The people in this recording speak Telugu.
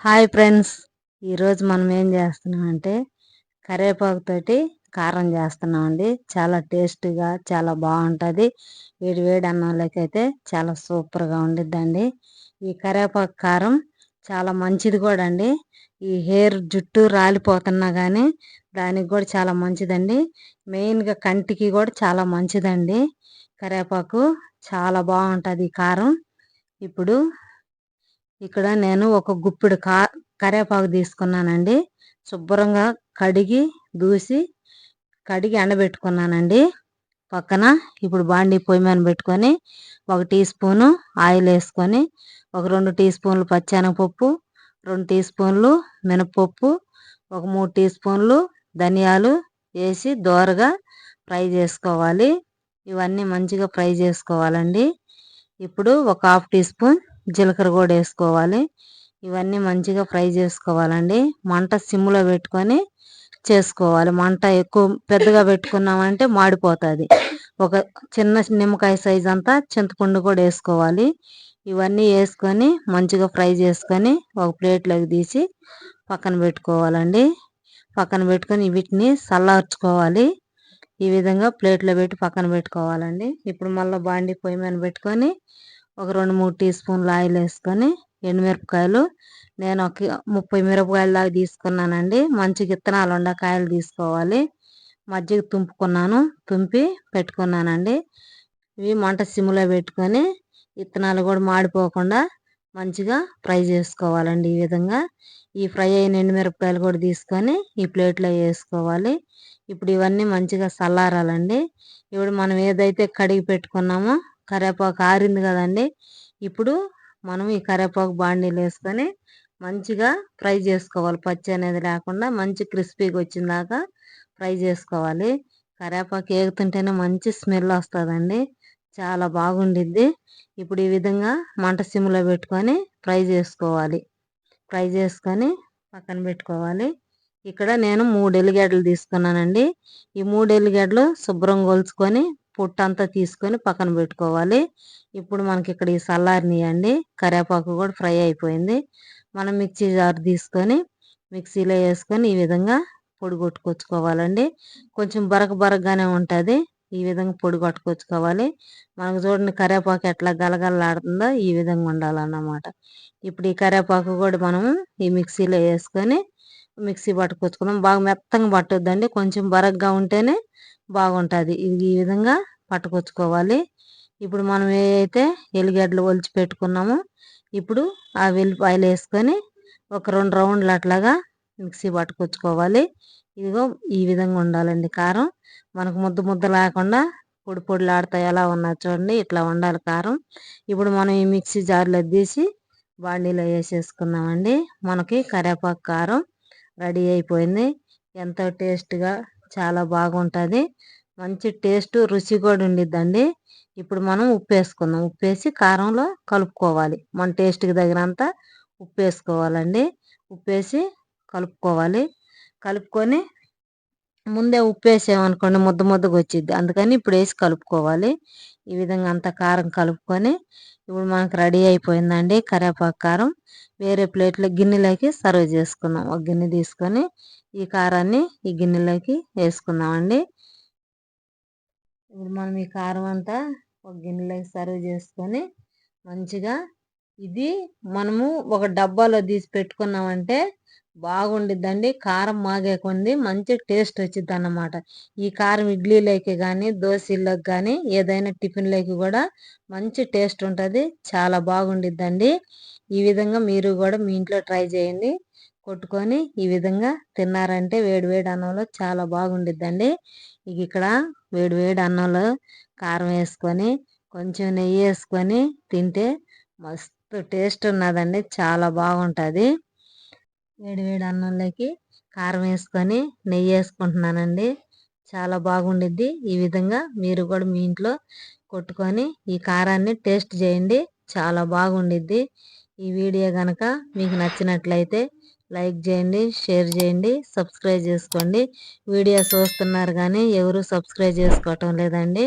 Hi friends. ఈరోజు మనం ఏం చేస్తున్నామంటే కరివేపాకుతోటి కారం చేస్తున్నామండి. చాలా టేస్ట్గా చాలా బాగుంటుంది. వేడి వేడి అన్నంలోకైతే చాలా సూపర్గా ఉండిద్దండి. ఈ కరివేపాకు కారం చాలా మంచిది కూడా అండి ఈ హెయిర్ జుట్టు రాలిపోతున్నా కానీ దానికి కూడా చాలా మంచిదండి. మెయిన్గా కంటికి కూడా చాలా మంచిదండి. కరివేపాకు చాలా బాగుంటుంది ఈ కారం. ఇప్పుడు ఇక్కడ నేను ఒక గుప్పిడు కా కరివేపాకు తీసుకున్నానండి. శుభ్రంగా కడిగి దూసి కడిగి ఎండబెట్టుకున్నానండి. పక్కన ఇప్పుడు బాండీ పొయ్యి మీద పెట్టుకొని ఒక టీ స్పూను ఆయిల్ వేసుకొని ఒక రెండు టీ స్పూన్లు పచ్చెనగపప్పు రెండు టీ స్పూన్లు మినపప్పు ఒక మూడు టీ స్పూన్లు ధనియాలు వేసి దోరగా ఫ్రై చేసుకోవాలి. ఇవన్నీ మంచిగా ఫ్రై చేసుకోవాలండి. ఇప్పుడు ఒక హాఫ్ టీ స్పూన్ జీలకర్ర కూడా వేసుకోవాలి. ఇవన్నీ మంచిగా ఫ్రై చేసుకోవాలండి. మంట సిమ్లో పెట్టుకొని చేసుకోవాలి. మంట ఎక్కువ పెద్దగా పెట్టుకున్నామంటే మాడిపోతుంది. ఒక చిన్న నిమ్మకాయ సైజ్ అంతా చింతపండు కూడా వేసుకోవాలి. ఇవన్నీ వేసుకొని మంచిగా ఫ్రై చేసుకొని ఒక ప్లేట్లోకి తీసి పక్కన పెట్టుకోవాలండి. పక్కన పెట్టుకొని వీటిని చల్లార్చుకోవాలి. ఈ విధంగా ప్లేట్లో పెట్టి పక్కన పెట్టుకోవాలండి. ఇప్పుడు మళ్ళీ బాండి పొయ్యి మీద పెట్టుకొని ఒక రెండు మూడు టీ స్పూన్లు ఆయిల్ వేసుకొని ఎండుమిరపకాయలు. నేను ఒక ముప్పై మిరపకాయల దాకా తీసుకున్నానండి. మంచి విత్తనాలు ఉండ కాయలు తీసుకోవాలి. మజ్జిగ తుంపుకున్నాను. తుంపి పెట్టుకున్నానండి. ఇవి మంట సిమ్లో పెట్టుకొని విత్తనాలు కూడా మాడిపోకుండా మంచిగా ఫ్రై చేసుకోవాలండి ఈ విధంగా. ఈ ఫ్రై అయిన ఎండుమిరపకాయలు కూడా తీసుకొని ఈ ప్లేట్లో వేసుకోవాలి. ఇప్పుడు ఇవన్నీ మంచిగా చల్లారాలండి. ఇప్పుడు మనం ఏదైతే కడిగి పెట్టుకున్నామో కరివేపాకు ఆరింది కదండి. ఇప్పుడు మనం ఈ కరివేపాకు బాండీలు వేసుకొని మంచిగా ఫ్రై చేసుకోవాలి. పచ్చి అనేది లేకుండా మంచి క్రిస్పీగా వచ్చిందాకా ఫ్రై చేసుకోవాలి. కరివేపాకు ఏగుతుంటేనే మంచి స్మెల్ వస్తుందండి. చాలా బాగుండిద్ది. ఇప్పుడు ఈ విధంగా మంట సిమ్లో పెట్టుకొని ఫ్రై చేసుకోవాలి. ఫ్రై చేసుకొని పక్కన పెట్టుకోవాలి. ఇక్కడ నేను మూడు ఎల్లిగడ్డలు తీసుకున్నానండి. ఈ మూడు ఎల్లిగడ్డలు శుభ్రం కొలుచుకొని పొట్టు తీసుకొని పక్కన పెట్టుకోవాలి. ఇప్పుడు మనకి ఇక్కడ ఈ అండి కరివేపాకు కూడా ఫ్రై అయిపోయింది. మనం మిక్సీ జార్ తీసుకొని మిక్సీలో వేసుకొని ఈ విధంగా పొడి కొట్టుకొచ్చుకోవాలండి. కొంచెం బరక బరకగానే ఉంటుంది. ఈ విధంగా పొడి కొట్టుకొచ్చుకోవాలి మనకు చూడండి కరివేపాకు ఎట్లా గలగలలాడుతుందో ఈ విధంగా ఉండాలన్నమాట. ఇప్పుడు ఈ కరివేపాకు కూడా మనము ఈ మిక్సీలో వేసుకొని మిక్సీ పట్టుకొచ్చుకుందాం బాగా మెత్తంగా పట్టొద్దండి. కొంచెం బరగ్గా ఉంటేనే బాగుంటుంది. ఇది ఈ విధంగా పట్టుకొచ్చుకోవాలి. ఇప్పుడు మనం ఏదైతే ఎల్లిగడ్డలు ఒలిచి పెట్టుకున్నామో ఇప్పుడు ఆ వెల్లిపాయలు వేసుకొని ఒక రెండు రౌండ్లు అట్లాగా మిక్సీ పట్టుకొచ్చుకోవాలి. ఇదిగో ఈ విధంగా ఉండాలండి కారం. మనకు ముద్ద ముద్ద లేకుండా పొడి పొడిలాడుతా ఎలా ఉన్నా చూడండి ఇట్లా ఉండాలి కారం. ఇప్పుడు మనం ఈ మిక్సీ జార్లో తీసి బాండీలో వేసేసుకున్నామండి మనకి కరివేపాకు కారం రెడీ అయిపోయింది. ఎంతో టేస్ట్గా చాలా బాగుంటుంది. మంచి టేస్ట్ రుచి కూడా ఉండిద్దండి. ఇప్పుడు మనం ఉప్పు వేసుకుందాం ఉప్పు వేసి కారంలో కలుపుకోవాలి. మన టేస్ట్కి తగినంత ఉప్పు వేసుకోవాలండి ఉప్పు వేసి కలుపుకోవాలి. కలుపుకొని ముందే ఉప్పు వేసామనుకోండి ముద్ద ముద్దగా వచ్చింది అందుకని ఇప్పుడు వేసి కలుపుకోవాలి. ఈ విధంగా అంత కారం కలుపుకొని ఇప్పుడు మనకు రెడీ అయిపోయిందండి కరివేపాకు కారం. వేరే ప్లేట్లో గిన్నెలోకి సర్వ్ చేసుకుందాం ఒక గిన్నె తీసుకొని ఈ కారాన్ని ఈ గిన్నెలోకి వేసుకుందామండి. ఇప్పుడు మనం ఈ కారం అంతా ఒక గిన్నెలోకి సర్వ్ చేసుకొని మంచిగా ఇది మనము ఒక డబ్బాలో తీసి పెట్టుకున్నామంటే బాగుండిద్దండి. కారం మాగేకుంది మంచి టేస్ట్ వచ్చింది అన్నమాట ఈ కారం ఇడ్లీలోకి కానీ దోశలోకి కానీ ఏదైనా టిఫిన్లోకి కూడా మంచి టేస్ట్ ఉంటుంది. చాలా బాగుండిద్దండి. ఈ విధంగా మీరు కూడా మీ ఇంట్లో ట్రై చేయండి. కొట్టుకొని ఈ విధంగా తిన్నారంటే వేడి వేడి అన్నంలో చాలా బాగుండిద్దండి. ఇక్కడ వేడి వేడి అన్నంలో కారం వేసుకొని కొంచెం నెయ్యి వేసుకొని తింటే మస్తు టేస్ట్ ఉన్నదండి. చాలా బాగుంటుంది. వేడి వేడి అన్నంలోకి కారం వేసుకొని నెయ్యి వేసుకుంటున్నానండి. చాలా బాగుండిద్ది. ఈ విధంగా మీరు కూడా మీ ఇంట్లో కొట్టుకొని ఈ కారాన్ని టేస్ట్ చేయండి. చాలా బాగుండిద్ది. ఈ వీడియో కనుక మీకు నచ్చినట్లయితే లైక్ చేయండి షేర్ చేయండి సబ్స్క్రైబ్ చేసుకోండి. వీడియో చూస్తున్నారు కానీ ఎవరు సబ్స్క్రైబ్ చేసుకోవటం లేదండి.